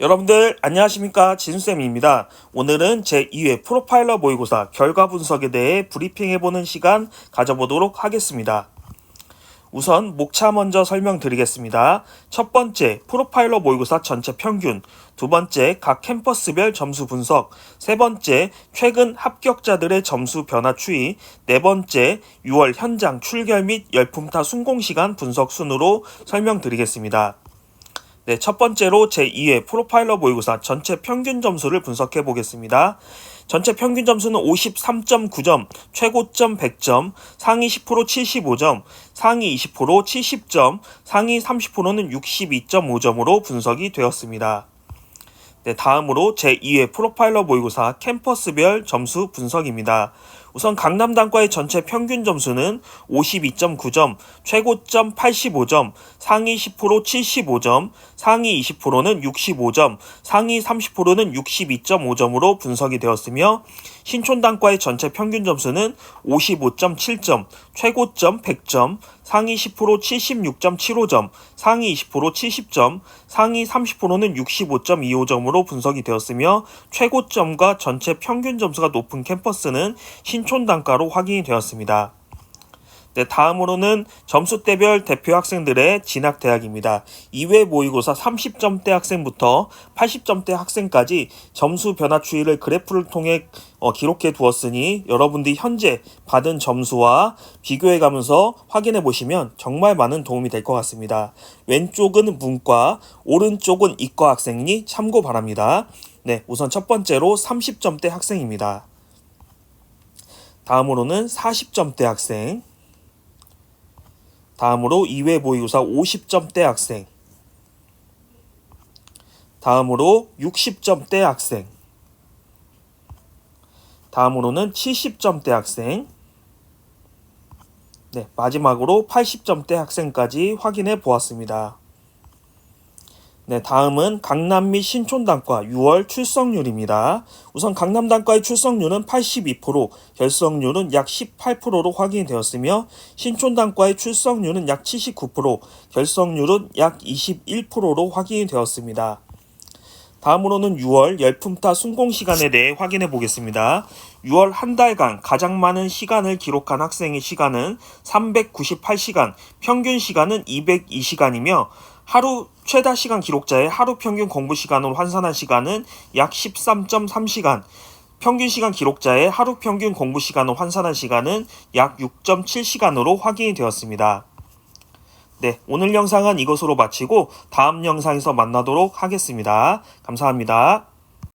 여러분들 안녕하십니까 진수쌤입니다. 오늘은 제2회 프로파일러 모의고사 결과 분석에 대해 브리핑해보는 시간 가져보도록 하겠습니다. 우선 목차 먼저 설명드리겠습니다. 첫 번째, 프로파일러 모의고사 전체 평균. 두 번째, 각 캠퍼스별 점수 분석. 세 번째, 최근 합격자들의 점수 변화 추이. 네 번째, 6월 현장 출결 및 열품타 순공 시간 분석 순으로 설명드리겠습니다. 네, 첫 번째로 제2회 프로파일러 모의고사 전체 평균 점수를 분석해 보겠습니다. 전체 평균 점수는 53.9점, 최고점 100점, 상위 10% 75점, 상위 20% 70점, 상위 30%는 62.5점으로 분석이 되었습니다. 네, 다음으로 제2회 프로파일러 모의고사 캠퍼스별 점수 분석입니다. 우선 강남단과의 전체 평균 점수는 52.9점, 최고점 85점, 상위 10% 75점, 상위 20%는 65점, 상위 30%는 62.5점으로 분석이 되었으며 신촌단과의 전체 평균 점수는 55.7점, 최고점 100점, 상위 10% 76.75점, 상위 20% 70점, 상위 30%는 65.25점으로 분석이 되었으며 최고점과 전체 평균 점수가 높은 캠퍼스는 신촌 단가로 확인이 되었습니다. 네, 다음으로는 점수대별 대표 학생들의 진학 대학입니다. 2회 모의고사 30점대 학생부터 80점대 학생까지 점수 변화 추이를 그래프를 통해 어, 기록해 두었으니 여러분들이 현재 받은 점수와 비교해 가면서 확인해 보시면 정말 많은 도움이 될 것 같습니다. 왼쪽은 문과, 오른쪽은 이과 학생이니 참고 바랍니다. 네, 우선 첫 번째로 30점대 학생입니다. 다음으로는 40점대 학생. 다음으로 2회 모의고사 50점대 학생. 다음으로 60점대 학생. 다음으로는 70점대 학생. 네, 마지막으로 80점대 학생까지 확인해 보았습니다. 네, 다음은 강남 및 신촌단과 6월 출석률입니다. 우선 강남단과의 출석률은 82%, 결석률은 약 18%로 확인이 되었으며 신촌단과의 출석률은 약 79%, 결석률은 약 21%로 확인이 되었습니다. 다음으로는 6월 열품타 순공 시간에 대해 확인해 보겠습니다. 6월 한 달간 가장 많은 시간을 기록한 학생의 시간은 398시간, 평균 시간은 202시간이며 하루 최다 시간 기록자의 하루 평균 공부 시간으로 환산한 시간은 약 13.3시간, 평균 시간 기록자의 하루 평균 공부 시간으로 환산한 시간은 약 6.7시간으로 확인이 되었습니다. 네, 오늘 영상은 이것으로 마치고 다음 영상에서 만나도록 하겠습니다. 감사합니다.